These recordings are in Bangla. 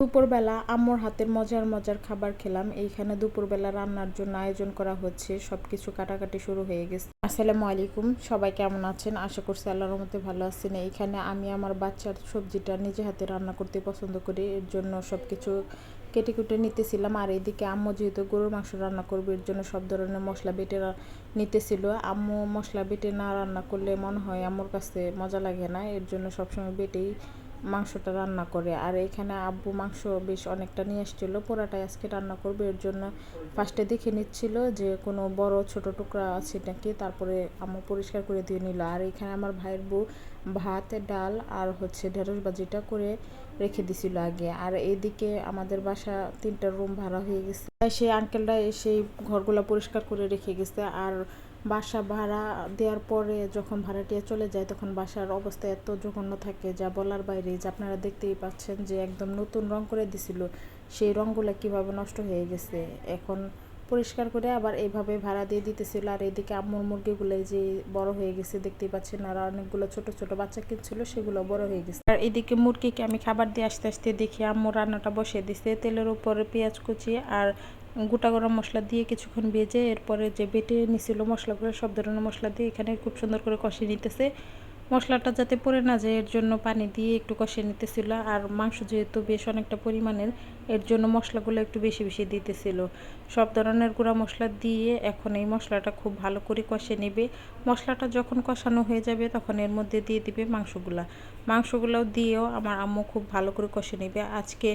দুপুরবেলা আম্মুর হাতের মজার মজার খাবার খেলাম। এইখানে দুপুরবেলা রান্নার জন্য আয়োজন করা হচ্ছে। সব কিছু কাটাকাটি শুরু হয়ে গেছে। আসসালামু আলাইকুম। সবাই কেমন আছেন? আশা করছি আল্লাহর মধ্যে ভালো আছেন। এইখানে আমি আমার বাচ্চার সবজিটা নিজে হাতে রান্না করতে পছন্দ করি। এর জন্য সব কিছু কেটে কুটে নিতেছিলাম। আর এইদিকে আম্মু যেহেতু গরুর মাংস রান্না করবে, এর জন্য সব ধরনের মশলা বেটে নিতেছিল। আম্মু মশলা বেটে না রান্না করলে মনে হয় আম্মুর কাছে মজা লাগে না। এর জন্য সবসময় বেটেই মাংসটা রান্না করে। আর এখানে আব্বু মাংস বেশ অনেকটা নিয়ে এসেছিল পুরাটাই আজকে রান্না করবে, এর জন্য ফার্স্টে দেখে নিচ্ছিল যে কোনো বড় ছোট টুকরা আছে নাকি, তারপরে আম্মু পরিষ্কার করে দিয়ে নিল। আর এখানে আমার ভাইয়ের বউ ভাত, ডাল আর হচ্ছে ঢেঁড়স ভাজিটা করে রেখে দিছিল আগে। আর এইদিকে আমাদের বাসা তিনটা রুম ভাড়া হয়ে গেছে। সেই আঙ্কেলরা এসে ঘরগুলো পরিষ্কার করে রেখে গেছে। আর বাসা ভাড়া দেওয়ার পরে যখন ভাড়াটিয়া চলে যায়, তখন বাসার অবস্থা এত জঘন্য থাকে যা বলার বাইরে যে আপনারা দেখতেই পাচ্ছেন যে একদম নতুন রং করে দিছিল। সেই রঙগুলো কীভাবে নষ্ট হয়ে গেছে? এখন পরিষ্কার করে আবার এইভাবে ভাড়া দিয়ে দিতেছিল। আর এদিকে আম্মুর মুরগিগুলো যে বড় হয়ে গেছে, দেখতেই পাচ্ছেন আর অনেকগুলো ছোট ছোট বাচ্চা কিনছিল, সেগুলো বড় হয়ে গেছে। আর এদিকে মুরগিকে আমি খাবার দিয়ে আস্তে আস্তে দেখি, আম্মু রান্নাটা বসিয়ে দিছে, তেলের উপরে পেঁয়াজ কুচি আর গোটা গরম মশলা দিয়ে কিছুক্ষণ ভেজে এরপরে যে বেটে নিছিল মশলাগুলো, সব ধরনের মশলা দিয়ে এখানে খুব সুন্দর করে কষিয়ে নিতেছে। মশলাটা যাতে পড়ে না যায়, এর জন্য পানি দিয়ে একটু কষিয়ে নিতেছিল। আর মাংস যেহেতু বেশ অনেকটা পরিমাণের, এর জন্য মশলাগুলো একটু বেশি বেশি দিতেছিল। সব ধরনের গুঁড়া মশলা দিয়ে এখন এই মশলাটা খুব ভালো করে কষে নেবে। মশলাটা যখন কষানো হয়ে যাবে তখন এর মধ্যে দিয়ে দিবে মাংসগুলা। মাংসগুলোও দিয়েও আমার আম্মু খুব ভালো করে কষে নেবে। আজকে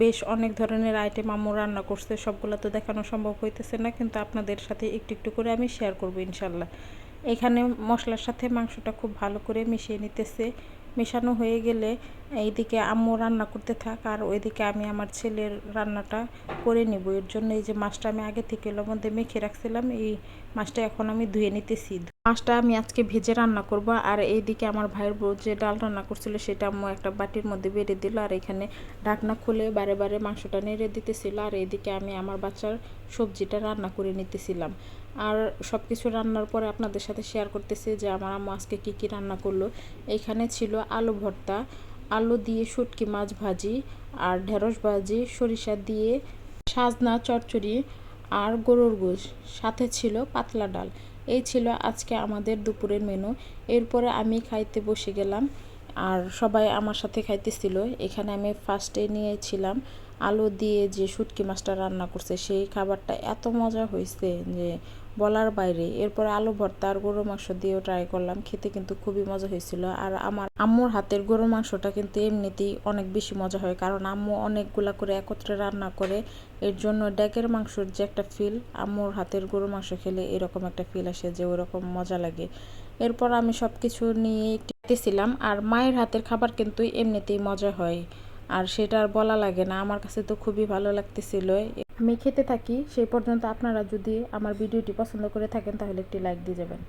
বেশ অনেক ধরনের আইটেম আম্মু রান্না করছে, সবগুলো তো দেখানো সম্ভব হইতেছে না, কিন্তু আপনাদের সাথে একটু একটু করে আমি শেয়ার করব ইনশাল্লাহ। এখানে মশলার সাথে মাংসটা খুব ভালো করে মিশিয়ে নিতেছে। মেশানো হয়ে গেলে এইদিকে আম্মু রান্না করতে থাক আর ওইদিকে আমি আমার ছেলের রান্নাটা করে নিব। এর জন্য এই যে মাছটা আমি আগে থেকে লবণ দিয়ে মেখে রাখছিলাম, এই মাছটা এখন আমি ধুয়ে নিতেছি। মাছটা আমি আজকে ভেজে রান্না করব আর এইদিকে আমার ভাইয়ের বউ যে ডাল রান্না করছিল সেটা আম্মু একটা বাটির মধ্যে বেড়ে দিল আর এখানে ঢাকনা খুলে বারে বারে মাংসটা নেড়ে দিতেছিল আর এইদিকে আমি আমার বাচ্চার সবজিটা রান্না করে নিতেছিলাম। আর সব কিছু রান্নার পরে আপনাদের সাথে শেয়ার করতেছি যে আমার আম্মু আজকে কী কী রান্না করল। এইখানে ছিল আলু ভর্তা আলু দিয়ে শুটকি মাছ ভাজি আর ঢেঁড়স ভাজি, সরিষা দিয়ে সাজনা, চচ্চড়ি আর গরুর গোশ। সাথে ছিল পাতলা ডাল। এই ছিল আজকে আমাদের দুপুরের মেনু। এরপরে আমি খাইতে বসে গেলাম আর সবাই আমার সাথে খাইতেছিল। এখানে আমি ফার্স্টে নিয়েছিলাম আলু দিয়ে যে শুটকি মাছটা রান্না করছে, সেই খাবারটা এত মজা হয়েছে যে বলার বাইরে। এরপর আলু ভর্তা আর গরু মাংস দিয়েও ট্রাই করলাম, খেতে কিন্তু খুবই মজা হয়েছিল। আর আমার আম্মুর হাতের গরু মাংসটা কিন্তু এমনিতেই অনেক বেশি মজা হয়, কারণ আম্মু অনেকগুলা করে একত্রে রান্না করে, এর জন্য ড্যাকের মাংসর যে একটা ফিল আম্মুর হাতের গরু মাংস খেলে এরকম একটা ফিল আসে যে ওরকম মজা লাগে। এরপর আমি সব কিছু নিয়ে ছিলাম আর মায়ের হাতের খাবার কিন্তু এমনিতেই মজা হয়। আর সেটা আর বলা লাগে না। আমার কাছে তো খুবই ভালো লাগতেছিল। আমি খেতে থাকি, সেই পর্যন্ত আপনারা যদি আমার ভিডিওটি পছন্দ করে থাকেন, তাহলে একটি লাইক দিয়ে যাবেন।